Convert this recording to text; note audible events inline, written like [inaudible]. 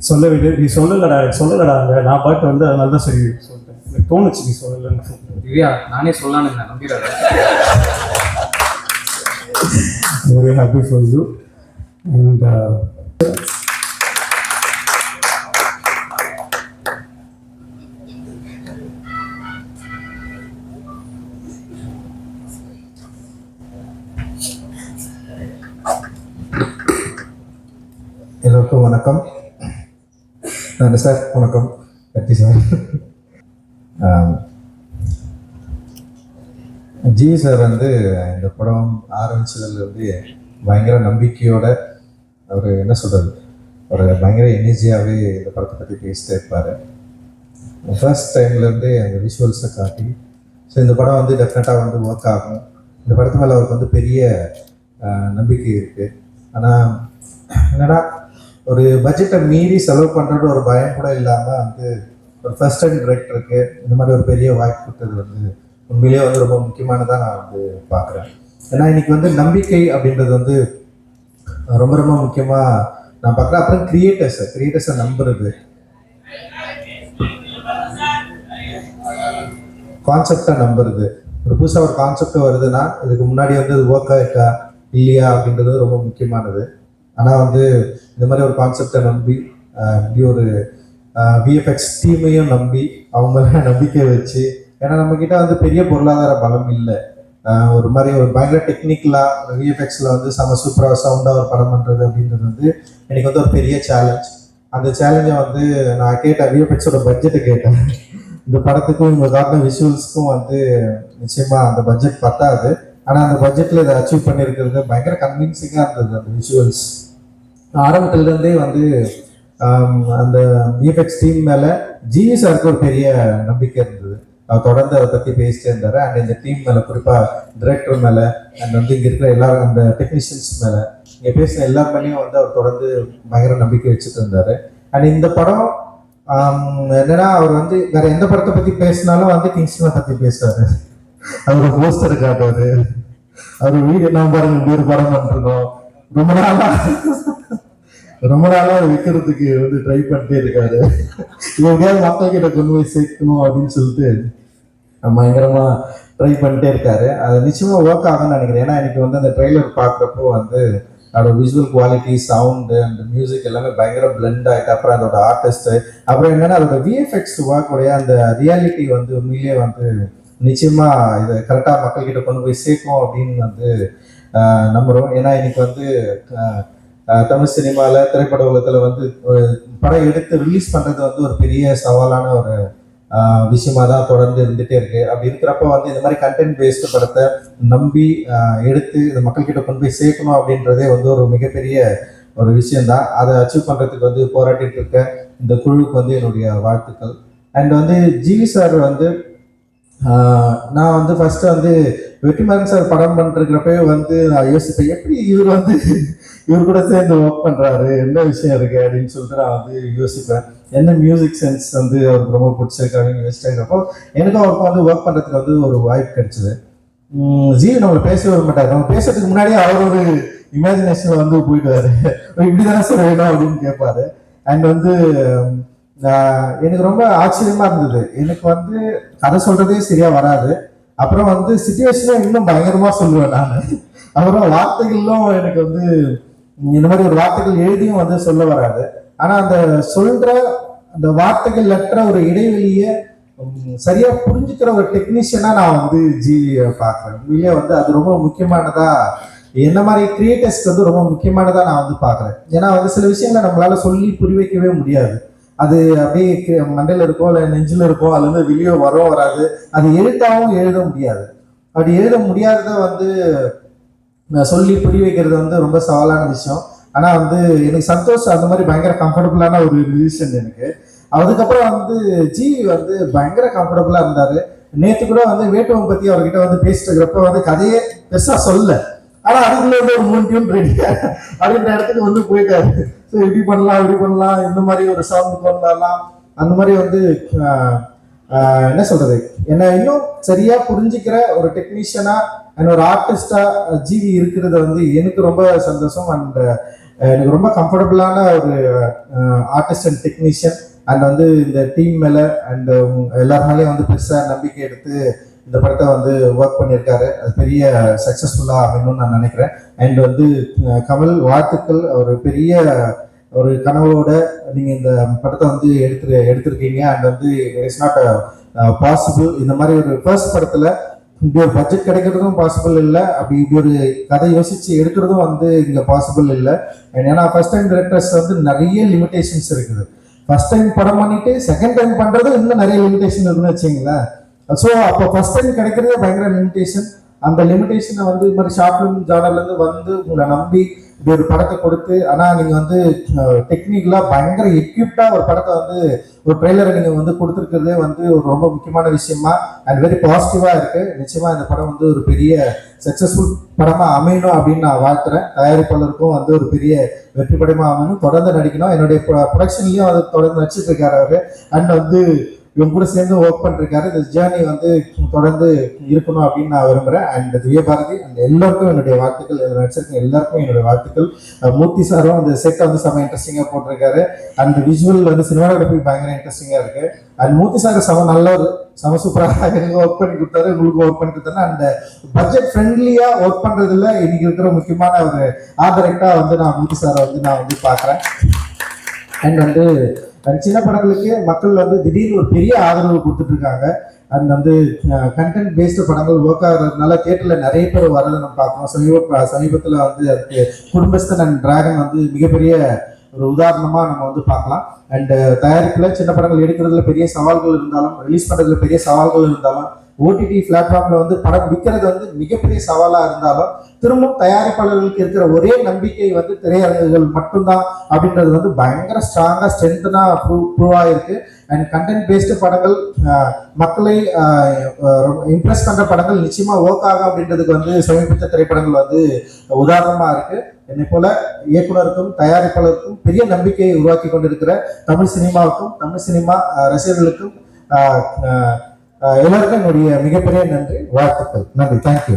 சொல்ல நீ சொல்லலடா சொல்லலடா நான் பாட்டு வந்து அதனால தான் சரி சொல்லிட்டேன். எனக்கு தோணுச்சு நீ சொல்லலன்னு. திவ்யா நானே சொல்லலான்னு இருந்தேன் நம்பிடாத. Very happy for you and எல்லோருக்கும் வணக்கம். நான் சார் வணக்கம். கட்டி சார். ஜி சார் வந்து இந்த படம் ஆரம்பிச்சதுல வந்து பயங்கர நம்பிக்கையோட அவர் என்ன சொல்கிறது ஒரு பயங்கர எனர்ஜியாகவே இந்த படத்தை பற்றி பேசிட்டே இருப்பார். ஃபர்ஸ்ட் டைம்லேருந்து அந்த விஷுவல்ஸை காட்டி ஸோ இந்த படம் வந்து டெஃபினட்டாக வந்து ஒர்க் ஆகும். இந்த படத்து மேலே அவருக்கு வந்து பெரிய நம்பிக்கை இருக்குது ஆனால் என்னடா ஒரு பட்ஜெட்டை மீறி செலவு பண்ணுறது ஒரு பயம் கூட இல்லாமல் வந்து ஒரு ஃபர்ஸ்ட் டைம் டிரெக்டருக்கு இந்த மாதிரி ஒரு பெரிய வாய்ப்பு கொடுத்தது வந்து உண்மையிலேயே வந்து ரொம்ப முக்கியமானதாக நான் வந்து பார்க்குறேன். ஏன்னா இன்னைக்கு வந்து நம்பிக்கை அப்படின்றது வந்து ரொம்ப ரொம்ப முக்கியமாக நான் பார்க்குறேன். அப்புறம் கிரியேட்டர்ஸை கிரியேட்டர்ஸை நம்புறது. கான்செப்டை நம்புறது. ஒரு புதுசாக ஒரு கான்செப்ட் வருதுன்னா இதுக்கு முன்னாடி வந்து அது ஒர்க் ஆயிருக்கா இல்லையா அப்படின்றது ரொம்ப முக்கியமானது. ஆனால் வந்து இந்த மாதிரி ஒரு கான்செப்டை நம்பி இப்படி ஒரு விஎஃப்எக்ஸ் டீமையும் நம்பி அவங்கள நம்பிக்கை வச்சு ஏன்னா நம்மக்கிட்ட வந்து பெரிய பொருளாதார பலம் இல்லை. ஒரு மாதிரி ஒரு பயங்கர டெக்னிக்கலாக விஎஃப்எக்ஸில் வந்து செம சூப்பராக சவுண்டாக ஒரு படம் பண்ணுறது அப்படின்றது வந்து எனக்கு வந்து ஒரு பெரிய சேலஞ்ச் அந்த சேலஞ்சை வந்து நான் கேட்டேன் விஎஃப்எக்ஸோட பட்ஜெட்டை கேட்டேன். இந்த படத்துக்கும் இவங்க காட்டின விஷுவல்ஸ்க்கும் வந்து நிச்சயமாக அந்த பட்ஜெட் பத்தாது. ஆனால் அந்த பட்ஜெட்டில் இதை அச்சீவ் பண்ணியிருக்கிறது பயங்கர கன்வின்சிங்காக இருந்தது அந்த விஷுவல்ஸ் ஆரம்பத்துலேருந்தே வந்து அந்த விஎஃப்எக்ஸ் டீம் மேலே ஜிவி சாருக்கு ஒரு பெரிய நம்பிக்கை இருந்தது. அவர் தொடர்ந்து அதை பற்றி பேசிட்டே இருந்தார். அண்ட் இந்த டீம் மேலே குறிப்பாக டிரெக்டர் மேலே அண்ட் வந்து இங்கே இருக்கிற எல்லா அந்த டெக்னீஷியன்ஸ் மேலே இங்கே பேசின எல்லா மேலேயும் வந்து அவர் தொடர்ந்து பயங்கர நம்பிக்கை வச்சுட்டு இருந்தார். அண்ட் இந்த படம் என்னன்னா அவர் வந்து வேற எந்த படத்தை பற்றி பேசினாலும் வந்து கிங்ஸ்டனை பற்றி பேசுவார். அவர் போஸ்டர் காட்டுவார். அவர் வீடு நான் பாருங்க இப்படி படம் பண்ணிருக்கோம் ரொம்ப நாளாக ரொம்ப நாளா விற்கிறதுக்கு வந்து ட்ரை பண்ணிட்டே இருக்காரு. எப்படியாவது மக்கள் கிட்ட கொண்டு போய் சேர்க்கணும் அப்படின்னு சொல்லிட்டு பயங்கரமா ட்ரை பண்ணிட்டே இருக்காரு. அது நிச்சயமா ஒர்க் ஆகும்னு நினைக்கிறேன். ஏன்னா எனக்கு வந்து அந்த ட்ரெய்லர் பார்க்குறப்போ வந்து அதோட விஷுவல் குவாலிட்டி சவுண்டு அந்த மியூசிக் எல்லாமே பயங்கர பிளெண்ட் ஆகிட்டு அப்புறம் அதோட ஆர்டிஸ்ட்டு அப்புறம் என்னன்னா அதோட விஎஃப்எக்ஸ் ஒர்க்குடைய அந்த ரியாலிட்டி வந்து உண்மையிலேயே வந்து நிச்சயமா இதை கரெக்டாக மக்கள்கிட்ட கொண்டு போய் சேர்க்கும் அப்படின்னு வந்து நம்புறோம். ஏன்னா இன்னைக்கு வந்து தமிழ் சினிமாவில் திரைப்பட உலகத்தில் வந்து படம் எடுத்து ரிலீஸ் பண்ணுறது வந்து ஒரு பெரிய சவாலான ஒரு விஷயமாக விஷயமா தான் தொடர்ந்து இருந்துகிட்டே இருக்கு. அப்படி இருக்கிறப்ப வந்து இந்த மாதிரி கண்டென்ட் பேஸ்டு படத்தை நம்பி எடுத்து இந்த மக்கள்கிட்ட கொண்டு போய் சேர்க்கணும் அப்படின்றதே வந்து ஒரு மிகப்பெரிய ஒரு விஷயந்தான் அதை அச்சீவ் பண்ணுறதுக்கு வந்து போராட்டிட்டு இருக்க இந்த குழுவுக்கு வந்து என்னுடைய வாழ்த்துக்கள். அண்ட் வந்து ஜிவி சார் வந்து நான் வந்து ஃபஸ்ட்டு வந்து வெற்றிமாறன் சார் படம் பண்ணிருக்கிறப்பவே வந்து நான் யோசிப்பேன் எப்படி இவர் வந்து இவர் கூட சேர்ந்து ஒர்க் பண்ணுறாரு என்ன விஷயம் இருக்கு அப்படின்னு சொல்லிட்டு நான் வந்து யோசிப்பேன். என்ன மியூசிக் சென்ஸ் வந்து அவருக்கு ரொம்ப பிடிச்சிருக்கு அப்படின்னு யோசிச்சிருக்கிறப்போ எனக்கும் அவருக்கு வந்து ஒர்க் பண்ணுறதுக்கு வந்து ஒரு வாய்ப்பு கிடைச்சிது. ஜி நம்மளை பேசவே வர மாட்டார். நம்ம பேசுறதுக்கு முன்னாடியே அவர் ஒரு இமேஜினேஷனில் வந்து போயிடுவார் [laughs] இப்படி தானே சார் வேணும் அப்படின்னு கேட்பாரு. அண்ட் வந்து எனக்கு ரொம்ப ஆச்சரியமா இருந்தது. எனக்கு வந்து கதை சொல்றதே சரியா வராது. அப்புறம் வந்து சுச்சுவேஷனை இன்னும் பயங்கரமா சொல்லுவேன் நான். அப்புறம் வார்த்தைகளும் எனக்கு வந்து இந்த மாதிரி ஒரு வார்த்தைகள் எழுதியும் வந்து சொல்ல வராது. ஆனா அந்த சொல்ற அந்த வார்த்தைகள் அற்ற ஒரு இடைவெளியை சரியா புரிஞ்சுக்கிற ஒரு டெக்னீஷியனா நான் வந்து ஜிவியை பார்க்குறேன். உண்மையிலே வந்து அது ரொம்ப முக்கியமானதா என்ன மாதிரி கிரியேட்டர்ஸ்க்கு வந்து ரொம்ப முக்கியமானதா நான் வந்து பார்க்குறேன். ஏன்னா வந்து சில விஷயங்களை நம்மளால சொல்லி புரி வைக்கவே முடியாது. அது அப்படியே கி- மண்டையில இருக்கோ இல்லை நெஞ்சில் இருக்கோ அது வந்து வெளியே வரோ வராது. அது எழுத்தாவும் எழுத முடியாது. அப்படி எழுத முடியாததை வந்து சொல்லி புரிய வைக்கிறது வந்து ரொம்ப சவாலான விஷயம். ஆனால் வந்து எனக்கு சந்தோஷ் அந்த மாதிரி பயங்கர கம்ஃபர்டபுளான ஒரு மியூசிஷியன் எனக்கு. அதுக்கப்புறம் வந்து ஜி வந்து பயங்கர கம்ஃபர்டபுளாக இருந்தார். நேற்று கூட வந்து வேட்டுவம் பற்றி அவர்கிட்ட வந்து பேசிட்டு இருக்கிறப்ப வந்து கதையே பெருசாக சொல்ல ஆனால் அதுக்குள்ள வந்து ஒரு மூணு டியூன் ரெடி அப்படின்ற இடத்துக்கு வந்து போயிட்டாரு. ஸோ இப்படி பண்ணலாம் இப்படி பண்ணலாம் இந்த மாதிரி ஒரு சவுண்ட் பண்ணலாம் அந்த மாதிரி வந்து என்ன சொல்றது? என்ன இன்னும் சரியா புரிஞ்சுக்கிற ஒரு டெக்னீஷியனா அண்ட் ஒரு ஆர்டிஸ்டா ஜிவி இருக்கிறத வந்து எனக்கு ரொம்ப சந்தோஷம். அண்ட் எனக்கு ரொம்ப கம்ஃபர்டபுளான ஒரு ஆர்டிஸ்ட் அண்ட் டெக்னீஷியன் அண்ட் வந்து இந்த டீம் மேலே அண்ட் எல்லாருமேலயும் வந்து பெருசாக நம்பிக்கை எடுத்து இந்த படத்தை வந்து ஒர்க் பண்ணியிருக்காரு. அது பெரிய சக்ஸஸ்ஃபுல்லாக அமையணும்னு நான் நினைக்கிறேன். அண்ட் வந்து கமல் வாழ்த்துக்கள். ஒரு பெரிய ஒரு கனவோட நீங்கள் இந்த படத்தை வந்து எடுத்து எடுத்திருக்கீங்க. அண்ட் வந்து இட்ஸ் நாட் பாசிபிள் இந்த மாதிரி ஒரு ஃபர்ஸ்ட் படத்தில் இப்படி ஒரு பட்ஜெட் கிடைக்கிறதும் பாசிபிள் இல்லை. அப்படி இப்படி ஒரு கதை யோசிச்சு எடுக்கிறதும் வந்து இங்கே பாசிபிள் இல்லை. ஏன்னா ஃபர்ஸ்ட் டைம் டிரெக்டர்ஸ் வந்து நிறைய லிமிடேஷன்ஸ் இருக்குது. ஃபர்ஸ்ட் டைம் படம் பண்ணிட்டு செகண்ட் டைம் பண்ணுறது இன்னும் நிறைய லிமிடேஷன் இருக்குன்னு வச்சுங்களேன் ஸோ அப்போ ஃபர்ஸ்ட் டைம் கிடைக்கிறதே பயங்கர லிமிடேஷன் அந்த லிமிடேஷனை வந்து இது மாதிரி ஷார்ட் ஃபிலிம் ஜானர்லேருந்து வந்து உங்களை நம்பி இப்படி ஒரு படத்தை கொடுத்து ஆனால் நீங்கள் வந்து டெக்னிக்கலாக பயங்கர எக்யூப்டாக ஒரு படத்தை வந்து ஒரு ட்ரெய்லரை நீங்கள் வந்து கொடுத்துருக்கிறதே வந்து ஒரு ரொம்ப முக்கியமான விஷயமா அண்ட் வெரி பாசிட்டிவாக இருக்குது நிச்சயமாக இந்த படம் வந்து ஒரு பெரிய சக்ஸஸ்ஃபுல் படமாக அமையணும் அப்படின்னு நான் வாழ்த்துறேன். தயாரிப்பாளருக்கும் வந்து ஒரு பெரிய வெற்றி படமாக அமையணும். தொடர்ந்து நடிக்கணும். என்னுடைய ப்ரொடக்ஷன்லேயும் அது தொடர்ந்து நடிச்சிட்டு இருக்காரு அவர். அண்ட் வந்து இவங்க கூட சேர்ந்து ஒர்க் பண்ணிருக்காரு இந்த ஜேர்னி வந்து தொடர்ந்து இருக்கணும் அப்படின்னு நான் விரும்புகிறேன் அண்ட் திவ்ய பாரதி அந்த எல்லாருக்கும் என்னுடைய வாழ்த்துக்கள் நடிச்சிருக்க எல்லாருக்கும் என்னுடைய வாழ்த்துக்கள். மூர்த்தி சாரும் அந்த செட்டை வந்து செம்ம இன்ட்ரெஸ்டிங்காக போட்டிருக்காரு. அண்ட் விஜுவல் வந்து சினிமாட்டோகிராஃபி பயங்கர இன்ட்ரெஸ்டிங்காக இருக்கு. அண்ட் மூர்த்தி சார் செம நல்லவர் செம சூப்பராக எனக்கு ஒர்க் பண்ணி கொடுத்தாரு உங்களுக்கு ஒர்க் பண்ணி கொடுத்தாரு அந்த பட்ஜெட் ஃப்ரெண்ட்லியாக ஒர்க் பண்ணுறதுல இன்னைக்கு இருக்கிற முக்கியமான ஒரு ஆதரக்டாக வந்து நான் மூர்த்தி சாரை வந்து நான் வந்து பார்க்குறேன். அண்ட் வந்து சின்ன படங்களுக்கு மக்கள் வந்து திடீர்னு ஒரு பெரிய ஆதரவு கொடுத்துட்டு இருக்காங்க அண்ட் வந்து கண்டென்ட் பேஸ்டு படங்கள் ஒர்க் ஆகுறதுனால தேட்டரில் நிறைய பேர் வரதை நம்ம பார்க்குறோம். சமீப சமீபத்தில் வந்து அதுக்கு குடும்பஸ்தன் அண்ட் டிராகன் வந்து மிகப்பெரிய ஒரு உதாரணமாக நம்ம வந்து பார்க்கலாம். அண்ட் தயாரிப்பில் சின்ன படங்கள் எடுக்கிறதுல பெரிய சவால்கள் இருந்தாலும் ரிலீஸ் பண்ணுறதுல பெரிய சவால்கள் இருந்தாலும் ஓடிடி பிளாட்ஃபார்மில் வந்து படம் விற்கிறது வந்து மிகப்பெரிய சவாலாக இருந்தாலும் திரும்பவும் தயாரிப்பாளர்களுக்கு இருக்கிற ஒரே நம்பிக்கை வந்து திரையரங்குகள் மட்டும்தான் அப்படின்றது வந்து பயங்கர ஸ்ட்ராங்காக ஸ்ட்ரென்த்தனாக ப்ரூவ் ப்ரூவ் ஆகிருக்கு அண்ட் கண்டென்ட் பேஸ்டு படங்கள் மக்களை இம்ப்ரெஸ் பண்ணுற படங்கள் நிச்சயமாக ஒர்க் ஆகும் அப்படின்றதுக்கு வந்து சமீபத்த திரைப்படங்கள் வந்து உதாரணமாக இருக்கு. என்னை போல இயக்குனருக்கும் தயாரிப்பாளருக்கும் பெரிய நம்பிக்கையை உருவாக்கி கொண்டிருக்கிற தமிழ் சினிமாவுக்கும் தமிழ் சினிமா ரசிகர்களுக்கும் ஆஹ், எல்லாருக்கும் என்னுடைய மிகப்பெரிய நன்றி வாழ்த்துக்கள். நன்றி. தேங்க்யூ